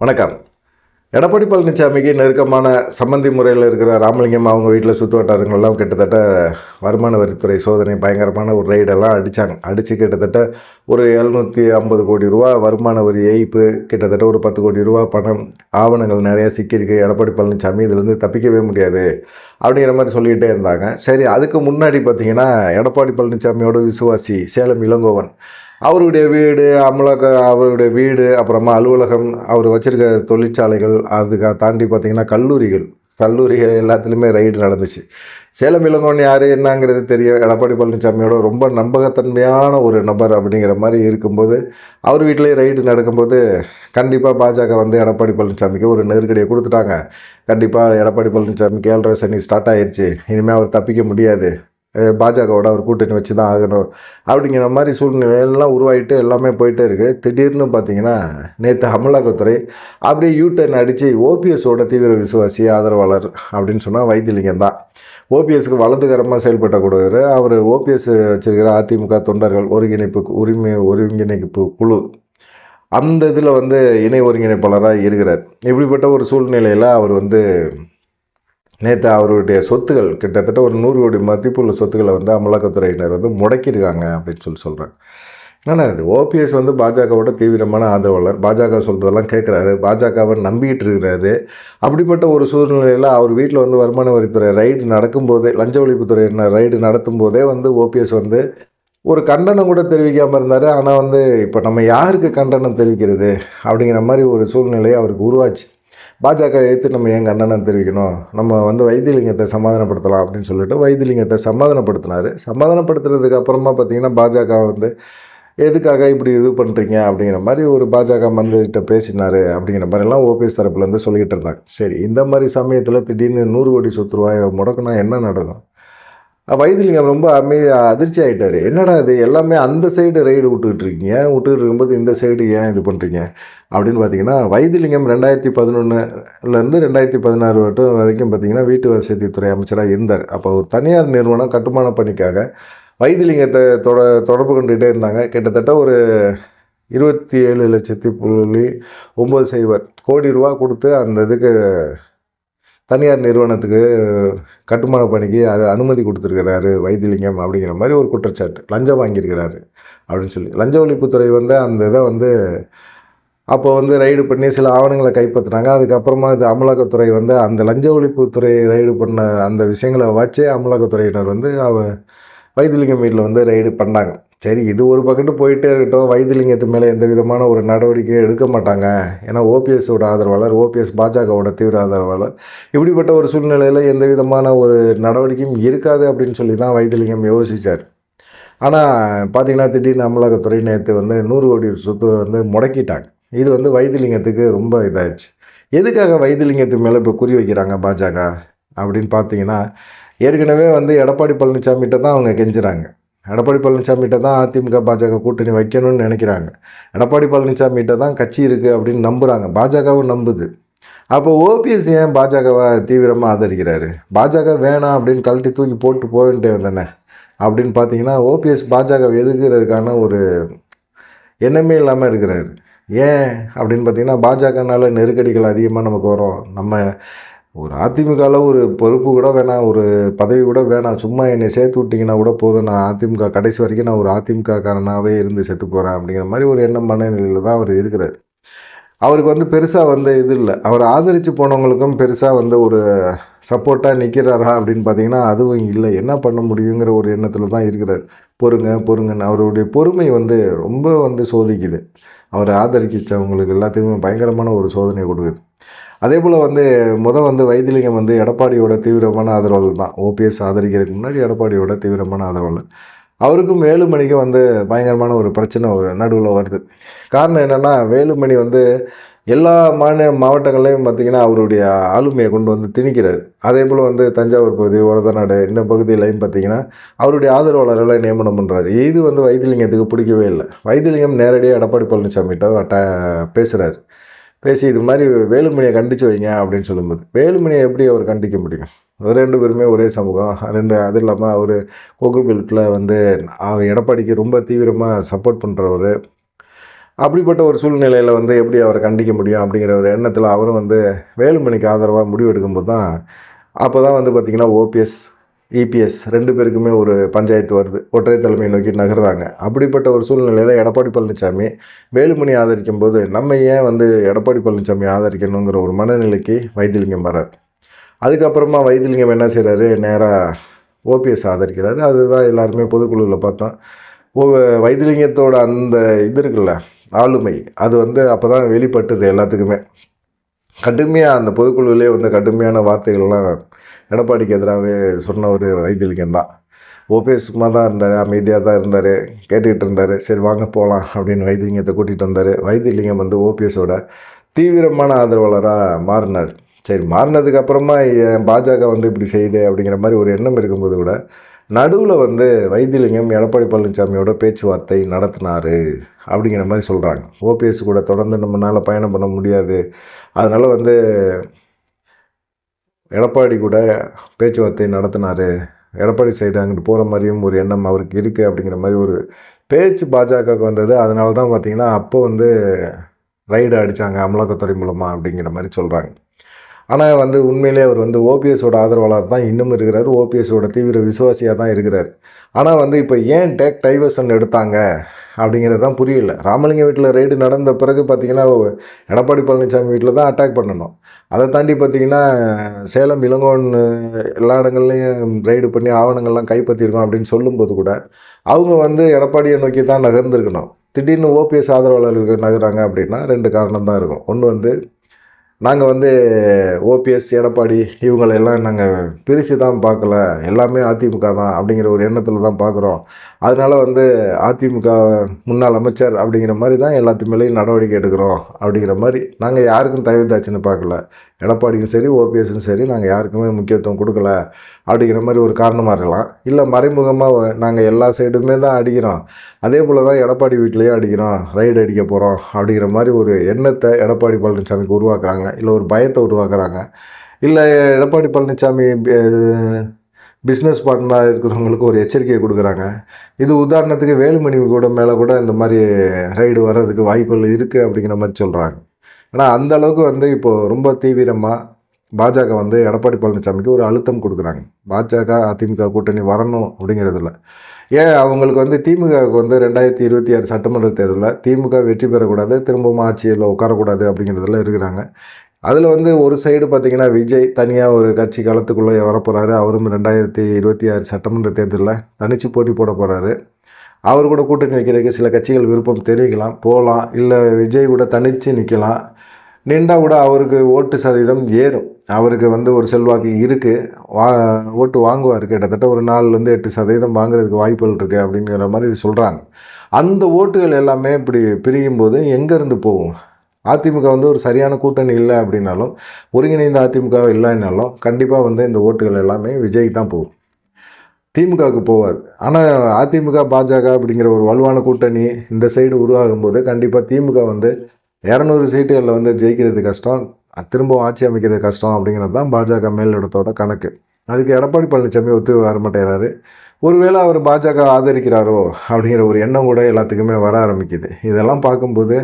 வணக்கம். எடப்பாடி பழனிசாமிக்கு நெருக்கமான சம்மந்தி முறையில் இருக்கிற ராமலிங்கம் அவங்க வீட்டில் சுற்று வட்டாரங்கள்லாம் கிட்டத்தட்ட வருமான வரித்துறை சோதனை பயங்கரமான ஒரு ரைடெல்லாம் அடித்தாங்க அடித்து கிட்டத்தட்ட ஒரு எழுநூற்றி ஐம்பது கோடி ரூபா வருமான வரி ஏய்ப்பு கிட்டத்தட்ட ஒரு பத்து கோடி ரூபா பணம் ஆவணங்கள் நிறையா சிக்கியிருக்கு. எடப்பாடி பழனிசாமி இதுலேருந்து தப்பிக்கவே முடியாது அப்படிங்கிற மாதிரி சொல்லிக்கிட்டே இருந்தாங்க. சரி அதுக்கு முன்னாடி பார்த்திங்கன்னா எடப்பாடி பழனிசாமியோட விசுவாசி சேலம் இளங்கோவன். அவருடைய வீடு அமலக அவருடைய வீடு அப்புறமா அலுவலகம் அவர் வச்சுருக்க தொழிற்சாலைகள் அதுக்கு தாண்டி பார்த்திங்கன்னா கல்லூரிகள். கல்லூரிகள் எல்லாத்துலேயுமே ரைடு நடந்துச்சு. சேலம் இளங்கோன் யார் என்னங்கிறது தெரியும் எடப்பாடி பழனிசாமியோட ரொம்ப நம்பகத்தன்மையான ஒரு நபர் அப்படிங்கிற மாதிரி இருக்கும்போது அவர் வீட்டிலேயே ரைடு நடக்கும்போது கண்டிப்பாக பாஜக வந்து எடப்பாடி பழனிசாமிக்கு ஒரு நெருக்கடியை கொடுத்துட்டாங்க. கண்டிப்பாக எடப்பாடி பழனிசாமிக்கு ஏழரை சனி ஸ்டார்ட் ஆயிடுச்சு இனிமேல் அவர் தப்பிக்க முடியாது. பாஜகவோட அவர் கூட்டணி வச்சு தான் ஆகணும். அப்படிங்கிற மாதிரி சூழ்நிலையெல்லாம் உருவாகிட்டு எல்லாமே போயிட்டே இருக்குது திடீர்னு பார்த்தீங்கன்னா நேற்று அமலாக்கத்துறை அப்படியே யூ டர்ன் அடித்து ஓபிஎஸோட தீவிர விசுவாசி ஆதரவாளர் அப்படின்னு சொன்னால் வைத்தியலிங்கம் தான். ஓபிஎஸ்க்கு வலதுகரமாக செயல்பட்டக்கூடியவர் அவர் ஓபிஎஸ் வச்சுருக்கிற அதிமுக தொண்டர்கள் ஒருங்கிணைப்பு உரிமை ஒருங்கிணைப்பு குழு அந்த இதில் வந்து இணை ஒருங்கிணைப்பாளராக இருக்கிறார். இப்படிப்பட்ட ஒரு சூழ்நிலையில் அவர் வந்து நேற்று அவருடைய சொத்துகள் கிட்டத்தட்ட ஒரு நூறு கோடி மதிப்புள்ள சொத்துக்களை வந்து அமலாக்கத்துறையினர் வந்து முடக்கியிருக்காங்க அப்படின்னு சொல்லி சொல்கிறாங்க என்னென்னா இது? ஓபிஎஸ் வந்து பாஜகவோட தீவிரமான ஆதரவாளர். பாஜக சொல்கிறதெல்லாம் கேட்குறாரு பாஜகவை நம்பிக்கிட்டு இருக்கிறாரு. அப்படிப்பட்ட ஒரு சூழ்நிலையில் அவர் வீட்டில் வந்து வருமான வரித்துறை ரைடு நடக்கும்போதே லஞ்ச ஒழிப்புத்துறையினர் ரைடு நடத்தும் போதே வந்து ஓபிஎஸ் வந்து ஒரு கண்டனம் கூட தெரிவிக்காமல் இருந்தார். ஆனால் வந்து இப்போ நம்ம யாருக்கு கண்டனம் தெரிவிக்கிறது? அப்படிங்கிற மாதிரி ஒரு சூழ்நிலையை அவருக்கு உருவாச்சு. பாஜக எதிர்த்து நம்ம ஏன் கண்டனம் தெரிவிக்கணும்? நம்ம வந்து வைத்தியலிங்கத்தை சமாதானப்படுத்தலாம் அப்படின்னு சொல்லிட்டு வைத்தியலிங்கத்தை சமாதானப்படுத்தினார். சமாதானப்படுத்துறதுக்கு அப்புறமா பார்த்தீங்கன்னா பாஜக வந்து எதுக்காக இப்படி இது பண்ணுறீங்க அப்படிங்கிற மாதிரி ஒரு பாஜக மந்திரிகிட்ட பேசினார் அப்படிங்கிற மாதிரிலாம் ஓபிஎஸ் தரப்புலேருந்து சொல்லிக்கிட்டு இருந்தாங்க. சரி இந்த மாதிரி சமயத்தில் திடீர்னு நூறு கோடி சொத்து ரூபாயை முடக்குனா என்ன நடக்கும்? வைத்தியலிங்கம் ரொம்ப அமை அதிர்ச்சி ஆகிட்டார் என்னடா இது எல்லாமே அந்த சைடு ரைடு விட்டுக்கிட்டு இருக்கீங்க? விட்டுக்கிட்டு இருக்கும்போது இந்த சைடு ஏன் இது பண்ணுறீங்க அப்படின்னு பார்த்தீங்கன்னா வைத்தியலிங்கம் ரெண்டாயிரத்தி பதினொன்றுலேருந்து ரெண்டாயிரத்தி பதினாறு வட்டம் வரைக்கும் பார்த்தீங்கன்னா வீட்டு வசதித்துறை அமைச்சராக இருந்தார். அப்போ ஒரு தனியார் நிறுவனம் கட்டுமான பணிக்காக வைத்தியலிங்கத்தை தொட தொடர்பு கொண்டுகிட்டே இருந்தாங்க. கிட்டத்தட்ட ஒரு இருபத்தி ஏழு லட்சத்தி புள்ளி ஒம்பது சைபர் கோடி ரூபா கொடுத்து அந்த இதுக்கு தனியார் நிறுவனத்துக்கு கட்டுமான பணிக்கு அரு- அனுமதி கொடுத்துருக்கிறாரு வைத்தியலிங்கம் அப்படிங்கிற மாதிரி ஒரு குற்றச்சாட்டு. லஞ்சம் வாங்கியிருக்கிறாரு அப்படின்னு சொல்லி. லஞ்ச ஒழிப்புத்துறை வந்து அந்த இதை வந்து அப்போ வந்து ரைடு பண்ணி சில ஆவணங்களை கைப்பற்றினாங்க. அதுக்கப்புறமா இது அமலாக்கத்துறை வந்து அந்த லஞ்ச ஒழிப்புத்துறை ரைடு பண்ண அந்த விஷயங்களை வச்சே அமலாக்கத்துறையினர் வந்து அவ வைத்தியலிங்கம் வீட்டில் வந்து ரைடு பண்ணாங்க. சரி இது ஒரு பக்கத்து போயிட்டே இருக்கட்டும். வைத்தியலிங்கத்து மேலே எந்த விதமான ஒரு நடவடிக்கையும் எடுக்க மாட்டாங்க. ஏன்னா ஓபிஎஸோட ஆதரவாளர் ஓபிஎஸ் பாஜகவோட தீவிர ஆதரவாளர். இப்படிப்பட்ட ஒரு சூழ்நிலையில் எந்த விதமான ஒரு நடவடிக்கையும் இருக்காது அப்படின்னு சொல்லி தான் வைத்தியலிங்கம் யோசித்தார் ஆனால் பார்த்தீங்கன்னா திடீர்னு அமலாக்கத்துறை நேற்று வந்து நூறு கோடி சொத்து வந்து முடக்கிட்டாங்க. இது வந்து வைத்தியலிங்கத்துக்கு ரொம்ப இதாகிடுச்சு எதுக்காக வைத்தியலிங்கத்து மேலே இப்போ குறி வைக்கிறாங்க பாஜக? அப்படின்னு பார்த்தீங்கன்னா ஏற்கனவே வந்து எடப்பாடி பழனிசாமிகிட்ட தான் அவங்க கெஞ்சுறாங்க. எடப்பாடி பழனிசாமிகிட்ட தான் அதிமுக பாஜக கூட்டணி வைக்கணும்னு நினைக்கிறாங்க. எடப்பாடி பழனிசாமிகிட்ட தான் கட்சி இருக்குது அப்படின்னு நம்புகிறாங்க பாஜகவும் நம்புது. அப்போ ஓபிஎஸ் ஏன் பாஜகவை தீவிரமாக ஆதரிக்கிறாரு? பாஜக வேணாம் அப்படின்னு கழட்டி தூக்கி போட்டு போயிட்டே வேண்டியது அப்படின்னு பார்த்தீங்கன்னா ஓபிஎஸ் பாஜக எதுக்குறதுக்கான ஒரு எண்ணமே இல்லாமல் இருக்கிறாரு. ஏன் அப்படின்னு பார்த்தீங்கன்னா பாஜகனால நெருக்கடிகள் அதிகமாக நமக்கு வரும். நம்ம ஒரு அதிமுகவில் ஒரு பொறுப்பு கூட வேணாம் ஒரு பதவி கூட வேணாம் சும்மா என்னை சேர்த்து விட்டிங்கன்னா கூட போதும். நான் அதிமுக கடைசி வரைக்கும் நான் ஒரு அதிமுக காரனாகவே இருந்து செத்து போகிறேன் அப்படிங்கிற மாதிரி ஒரு எண்ணம் மனநிலையில் தான் அவர் இருக்கிறார். அவருக்கு வந்து பெருசாக வந்து இது இல்லை. அவர் ஆதரித்து போனவங்களுக்கும் பெருசாக வந்து ஒரு சப்போர்ட்டாக நிற்கிறாரா அப்படின்னு பார்த்தீங்கன்னா அதுவும் இல்லை. என்ன பண்ண முடியுங்கிற ஒரு எண்ணத்தில் தான் இருக்கிறார். பொறுங்க பொறுங்கன்னு. அவருடைய பொறுமை வந்து ரொம்ப வந்து சோதிக்குது. அவரை ஆதரிச்சவங்களுக்கு எல்லாத்துக்குமே பயங்கரமான ஒரு சோதனை கொடுக்குது. அதே போல் வந்து முதல் வந்து வைத்திலிங்கம் வந்து எடப்பாடியோட தீவிரமான ஆதரவாளர் தான். ஓபிஎஸ் ஆதரிக்கிறதுக்கு முன்னாடி எடப்பாடியோட தீவிரமான ஆதரவாளர். அவருக்கும் வேலுமணிக்கும் வந்து பயங்கரமான ஒரு பிரச்சனை ஒரு நடுவில் வருது. காரணம் என்னென்னா வேலுமணி வந்து எல்லா மாநில மாவட்டங்கள்லையும் பார்த்திங்கன்னா அவருடைய ஆளுமையை கொண்டு வந்து திணிக்கிறார். அதே போல் வந்து தஞ்சாவூர் பகுதி ஒரதநாடு இந்த பகுதியிலையும் பார்த்திங்கன்னா அவருடைய ஆதரவாளர்களை நியமனம் பண்ணுறாரு இது வந்து வைத்திலிங்கத்துக்கு பிடிக்கவே இல்லை. வைத்திலிங்கம் நேரடியாக எடப்பாடி பழனிசாமிகிட்ட அட்ட பேசுகிறாரு பேசி இது மாதிரி வேலுமணியை கண்டித்து வைங்க அப்படின்னு சொல்லும்போது வேலுமணியை எப்படி அவர் கண்டிக்க முடியும்? ரெண்டு பேருமே ஒரே சமூகம் ரெண்டு அது இல்லாமல் அவர் கொக்கு பெல்ட்டில் வந்து எடப்பாடிக்கு ரொம்ப தீவிரமாக சப்போர்ட் பண்ணுறவர் அப்படிப்பட்ட ஒரு சூழ்நிலையில் வந்து எப்படி அவரை கண்டிக்க முடியும் அப்படிங்கிற ஒரு எண்ணத்தில் அவரும் வந்து வேலுமணிக்கு ஆதரவாக முடிவெடுக்கும்போது தான் அப்போ தான் வந்து பார்த்திங்கன்னா ஓபிஎஸ் இபிஎஸ் ரெண்டு பேருக்குமே ஒரு பஞ்சாயத்து வருது. ஒற்றை தலைமையை நோக்கி நகர்றாங்க. அப்படிப்பட்ட ஒரு சூழ்நிலையில் எடப்பாடி பழனிசாமி வேலுமணி ஆதரிக்கும் போது நம்ம ஏன் வந்து எடப்பாடி பழனிசாமி ஆதரிக்கணுங்கிற ஒரு மனநிலைக்கு வைத்திலிங்கம் வர்றார். அதுக்கப்புறமா வைத்திலிங்கம் என்ன செய்கிறாரு நேராக ஓபிஎஸ் ஆதரிக்கிறாரு. அதுதான் எல்லாருமே பொதுக்குழுவில் பார்த்தோம். ஓ வைத்திலிங்கத்தோட அந்த இது இருக்குல்ல ஆளுமை அது வந்து அப்போ தான் வெளிப்பட்டது எல்லாத்துக்குமே. கடுமையாக அந்த பொதுக்குழுவிலே வந்து கடுமையான வார்த்தைகள்லாம் எடப்பாடிக்கு எதிராகவே சொன்ன ஒரு வைத்தியலிங்கம் தான் ஓபிஎஸ் சும்மா தான் இருந்தார் அமைதியாக தான் இருந்தார் கேட்டுக்கிட்டு இருந்தார் சரி வாங்க போகலாம் அப்படின்னு வைத்தியலிங்கத்தை கூட்டிகிட்டு வந்தார். வைத்தியலிங்கம் வந்து ஓபிஎஸோட தீவிரமான ஆதரவாளராக மாறினார். சரி மாறினதுக்கப்புறமா பாஜக வந்து இப்படி செய்யுது அப்படிங்கிற மாதிரி ஒரு எண்ணம் இருக்கும்போது கூட நடுவில் வந்து வைத்தியலிங்கம் எடப்பாடி பழனிசாமியோட பேச்சுவார்த்தை நடத்தினார் அப்படிங்கிற மாதிரி சொல்கிறாங்க ஓபிஎஸ் கூட தொடர்ந்து நம்மளால் பயணம் பண்ண முடியாது. அதனால் வந்து எடப்பாடி கூட பேச்சுவார்த்தை நடத்தினார். எடப்பாடி சைடு அங்கிட்டு போகிற மாதிரியும் ஒரு எண்ணம் அவருக்கு இருக்குது அப்படிங்கிற மாதிரி ஒரு பேச்சு பாஜகவுக்கு வந்தது. அதனால தான் பார்த்திங்கன்னா அப்போ வந்து ரைடு அடித்தாங்க அமலாக்கத்துறை மூலமாக அப்படிங்கிற மாதிரி சொல்கிறாங்க ஆனால் வந்து உண்மையிலே அவர் வந்து ஓபிஎஸோட ஆதரவாளர் தான் இன்னும் இருக்கிறார். ஓபிஎஸோட தீவிர விசுவாசியாக தான் இருக்கிறார். ஆனால் வந்து இப்போ ஏன் டேக் டைவர்சன் எடுத்தாங்க? அப்படிங்கிறது தான் புரியல. ராமலிங்கம் வீட்டில் ரெய்டு நடந்த பிறகு பார்த்திங்கன்னா எடப்பாடி பழனிசாமி வீட்டில் தான் அட்டாக் பண்ணணும். அதை தாண்டி பார்த்திங்கன்னா சேலம் இளங்கோன் எல்லா இடங்கள்லையும் ரைடு பண்ணி ஆவணங்கள்லாம் கைப்பற்றிருக்கோம் அப்படின்னு சொல்லும்போது கூட அவங்க வந்து எடப்பாடியை நோக்கி தான் நகர்ந்துருக்கணும். திடீர்னு ஓபிஎஸ் ஆதரவாளர்களுக்கு நகர்றாங்க அப்படின்னா ரெண்டு காரணம் தான் இருக்கும். ஒன்று வந்து நாங்கள் வந்து ஓபிஎஸ் எடப்பாடி இவங்களெல்லாம் நாங்கள் பிரித்து தான் பார்க்கல. எல்லாமே அதிமுக தான் அப்படிங்கிற ஒரு எண்ணத்தில் தான் பார்க்குறோம். அதனால் வந்து அதிமுக முன்னாள் அமைச்சர் அப்படிங்கிற மாதிரி தான் எல்லாத்து மேலேயும் நடவடிக்கை எடுக்கிறோம் அப்படிங்கிற மாதிரி நாங்கள் யாருக்கும் தயவுதாச்சுன்னு பார்க்கல. எடப்பாடிக்கும் சரி ஓபிஎஸும் சரி நாங்கள் யாருக்குமே முக்கியத்துவம் கொடுக்கல அப்படிங்கிற மாதிரி ஒரு காரணமாக இருக்கலாம். இல்லை மறைமுகமாக நாங்கள் எல்லா சைடுமே தான் அடிக்கிறோம். அதே போல் தான் எடப்பாடி வீட்லேயும் அடிக்கிறோம். ரைடு அடிக்க போகிறோம் அப்படிங்கிற மாதிரி ஒரு எண்ணத்தை எடப்பாடி பழனிசாமிக்கு உருவாக்குறாங்க. இல்லை ஒரு பயத்தை உருவாக்குறாங்க. இல்லை எடப்பாடி பழனிசாமி பிஸ்னஸ் பார்ட்னராக இருக்கிறவங்களுக்கு ஒரு எச்சரிக்கையை கொடுக்குறாங்க. இது உதாரணத்துக்கு வேலுமணி கூட மேலே கூட இந்த மாதிரி ரைடு வர்றதுக்கு வாய்ப்புகள் இருக்குது அப்படிங்கிற மாதிரி சொல்கிறாங்க. ஆனால் அந்த அளவுக்கு வந்து இப்போது ரொம்ப தீவிரமாக பாஜக வந்து எடப்பாடி பழனிசாமிக்கு ஒரு அழுத்தம் கொடுக்குறாங்க. பாஜக அதிமுக கூட்டணி வரணும் அப்படிங்கிறதுல ஏன் அவங்களுக்கு வந்து திமுகவுக்கு வந்து ரெண்டாயிரத்தி இருபத்தி ஆறு சட்டமன்ற தேர்தலில் திமுக வெற்றி பெறக்கூடாது திரும்பவும் ஆட்சியில் உட்காரக்கூடாது அப்படிங்கிறதுல இருக்கிறாங்க. அதில் வந்து ஒரு சைடு பார்த்திங்கன்னா விஜய் தனியாக ஒரு கட்சி களத்துக்குள்ளே வரப்போகிறாரு அவரும் ரெண்டாயிரத்தி இருபத்தி ஆறு சட்டமன்ற தேர்தலில் தனித்து போட்டி போட போகிறாரு அவர் கூட கூட்டணி வைக்கிறதுக்கு சில கட்சிகள் விருப்பம் தெரிவிக்கலாம். போகலாம் இல்லை விஜய் கூட தனித்து நிற்கலாம் நின்றா கூட அவருக்கு ஓட்டு சதவீதம் ஏறும். அவருக்கு வந்து ஒரு செல்வாக்கு இருக்குது வா ஓட்டு வாங்குவார். கிட்டத்தட்ட ஒரு நாலுலேருந்து எட்டு சதவீதம் வாங்குறதுக்கு வாய்ப்புகள் இருக்குது அப்படிங்கிற மாதிரி சொல்கிறாங்க அந்த ஓட்டுகள் எல்லாமே இப்படி பிரியும் போது எங்கேருந்து போகும்? அதிமுக வந்து ஒரு சரியான கூட்டணி இல்லை அப்படின்னாலும் ஒருங்கிணைந்த அதிமுக இல்லைன்னாலும் கண்டிப்பாக வந்து இந்த ஓட்டுகள் எல்லாமே விஜய்க்கு தான் போகும். திமுகவுக்கு போகாது. ஆனால் அதிமுக பாஜக அப்படிங்கிற ஒரு வலுவான கூட்டணி இந்த சைடு உருவாகும் போது கண்டிப்பாக திமுக வந்து இரநூறு சீட்டுகளில் வந்து ஜெயிக்கிறது கஷ்டம் திரும்பவும் ஆட்சி அமைக்கிறது கஷ்டம் அப்படிங்கிறது தான் பாஜக மேலிடத்தோட கணக்கு. அதுக்கு எடப்பாடி பழனிசாமி ஒத்து வர மாட்டேறாரு. ஒருவேளை அவர் பாஜக ஆதரிக்கிறாரோ அப்படிங்கிற ஒரு எண்ணம் கூட எல்லாத்துக்குமே வர ஆரம்பிக்குது. இதெல்லாம் பார்க்கும்போது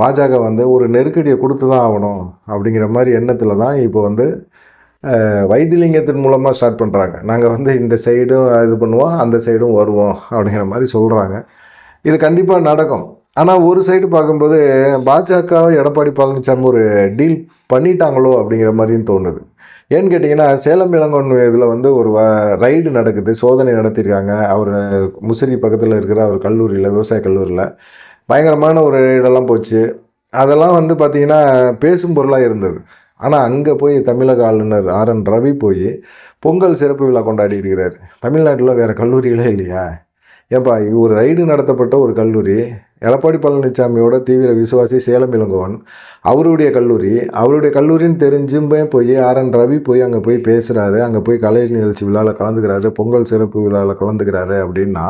பாஜக வந்து ஒரு நெருக்கடியை கொடுத்து தான் ஆகணும் அப்படிங்கிற மாதிரி எண்ணத்தில் தான் இப்போ வந்து வைத்தியலிங்கத்தின் மூலமாக ஸ்டார்ட் பண்ணுறாங்க நாங்கள் வந்து இந்த சைடும் இது பண்ணுவோம் அந்த சைடும் வருவோம் அப்படிங்கிற மாதிரி சொல்கிறாங்க இது கண்டிப்பாக நடக்கும். ஆனால் ஒரு சைடு பார்க்கும்போது பாஜக எடப்பாடி பழனிசாமி ஒரு டீல் பண்ணிட்டாங்களோ அப்படிங்கிற மாதிரியும் தோணுது. ஏன்னு கேட்டிங்கன்னா சேலம் இளங்கோன் இதில் வந்து ஒரு வ ரைடு நடக்குது சோதனை நடத்தியிருக்காங்க அவர் முசிறி பக்கத்தில் இருக்கிற ஒரு கல்லூரியில் விவசாய கல்லூரியில். பயங்கரமான ஒரு ரைடெல்லாம் போச்சு. அதெல்லாம் வந்து பார்த்திங்கன்னா பேசும் பொருளாக இருந்தது. ஆனால் அங்கே போய் தமிழக ஆளுநர் ஆர் என் ரவி போய் பொங்கல் சிறப்பு விழா கொண்டாடி இருக்கிறார். தமிழ்நாட்டில் வேறு கல்லூரிகளே இல்லையா? ஏன்பா ஒரு ரைடு நடத்தப்பட்ட ஒரு கல்லூரி எடப்பாடி பழனிசாமியோட தீவிர விசுவாசி சேலம் இளங்கோவன் அவருடைய கல்லூரி அவருடைய கல்லூரின்னு தெரிஞ்சுமே போய் ஆர் என் ரவி போய் அங்கே போய் பேசுகிறாரு அங்கே போய் கலை நிகழ்ச்சி விழாவில் கலந்துக்கிறாரு பொங்கல் சிறப்பு விழாவில் கலந்துக்கிறாரு அப்படின்னா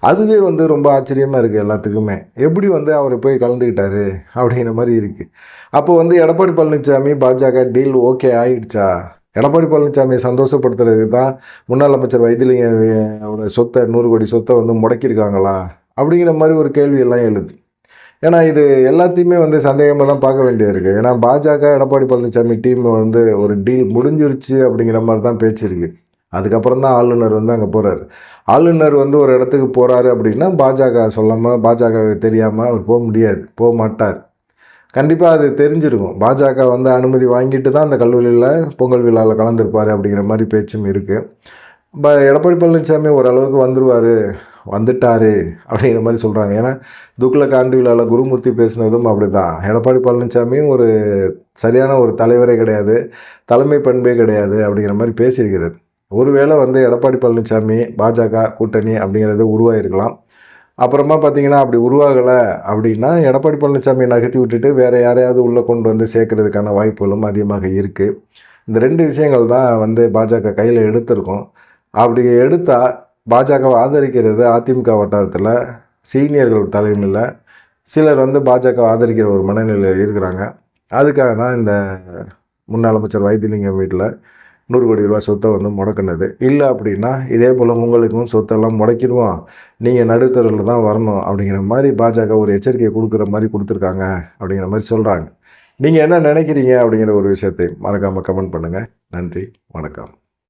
அதுவே வந்து ரொம்ப ஆச்சரியமாக இருக்குது எல்லாத்துக்குமே. எப்படி வந்து அவர் போய் கலந்துக்கிட்டாரு அப்படிங்கிற மாதிரி இருக்குது அப்போ வந்து எடப்பாடி பழனிசாமி பாஜக டீல் ஓகே ஆயிடுச்சா? எடப்பாடி பழனிசாமியை சந்தோஷப்படுத்துறதுக்கு தான் முன்னாள் அமைச்சர் வைத்திலிங்க சொத்தை நூறு கோடி சொத்தை வந்து முடக்கியிருக்காங்களா? அப்படிங்கிற மாதிரி ஒரு கேள்வியெல்லாம் எழுது. ஏன்னா இது எல்லாத்தையுமே வந்து சந்தேகமாக தான் பார்க்க வேண்டியது இருக்குது ஏன்னா பாஜக எடப்பாடி பழனிசாமி டீம் வந்து ஒரு டீல் முடிஞ்சிருச்சு அப்படிங்கிற மாதிரி தான் பேச்சு இருக்குது அதுக்கப்புறம் தான் ஆளுநர் வந்து அங்கே போகிறாரு ஆளுநர் வந்து ஒரு இடத்துக்கு போகிறாரு அப்படின்னா பாஜக சொல்லாமல் பாஜக தெரியாமல் அவர் போக முடியாது போக மாட்டார். கண்டிப்பாக அது தெரிஞ்சிருக்கும். பாஜக வந்து அனுமதி வாங்கிட்டு தான் அந்த கல்லூரியில் பொங்கல் விழாவில் கலந்துருப்பார் அப்படிங்கிற மாதிரி பேச்சும் இருக்குது ப எடப்பாடி பழனிசாமி ஓரளவுக்கு வந்துடுவார் வந்துட்டார் அப்படிங்கிற மாதிரி சொல்கிறாங்க ஏன்னா துக்கில் காண்டி விழாவில் குருமூர்த்தி பேசினதும் அப்படி தான் எடப்பாடி பழனிசாமியும் ஒரு சரியான ஒரு தலைவரே கிடையாது தலைமை பண்பே கிடையாது அப்படிங்கிற மாதிரி பேசியிருக்கிறார். ஒருவேளை வந்து எடப்பாடி பழனிசாமி பாஜக கூட்டணி அப்படிங்கிறது உருவாயிருக்கலாம். அப்புறமா பார்த்தீங்கன்னா அப்படி உருவாகலை அப்படின்னா எடப்பாடி பழனிசாமியை நகர்த்தி விட்டுட்டு வேறு யாரையாவது உள்ளே கொண்டு வந்து சேர்க்கறதுக்கான வாய்ப்புகளும் அதிகமாக இருக்குது இந்த ரெண்டு விஷயங்கள் தான் வந்து பாஜக கையில் எடுத்திருக்கோம். அப்படி எடுத்தால் பாஜகவை ஆதரிக்கிறது அதிமுக வட்டாரத்தில் சீனியர்கள் தலைமையில் சிலர் வந்து பாஜக ஆதரிக்கிற ஒரு மனநிலையில் இருக்கிறாங்க. அதுக்காக தான் இந்த முன்னாள் அமைச்சர் வைத்தியலிங்கம் வீட்டில் நூறு கோடி ரூபா சொத்தை வந்து முடக்கினது. இல்லை அப்படின்னா இதே போல் உங்களுக்கும் சொத்தெல்லாம் முடக்கிடுவோம். நீங்கள் நடுத்தரில் தான் வரணும் அப்படிங்கிற மாதிரி பாஜக ஒரு எச்சரிக்கையை கொடுக்குற மாதிரி கொடுத்துருக்காங்க அப்படிங்கிற மாதிரி சொல்கிறாங்க நீங்கள் என்ன நினைக்கிறீங்க அப்படிங்கிற ஒரு விஷயத்தை மறக்காமல் கமெண்ட் பண்ணுங்கள் நன்றி வணக்கம்.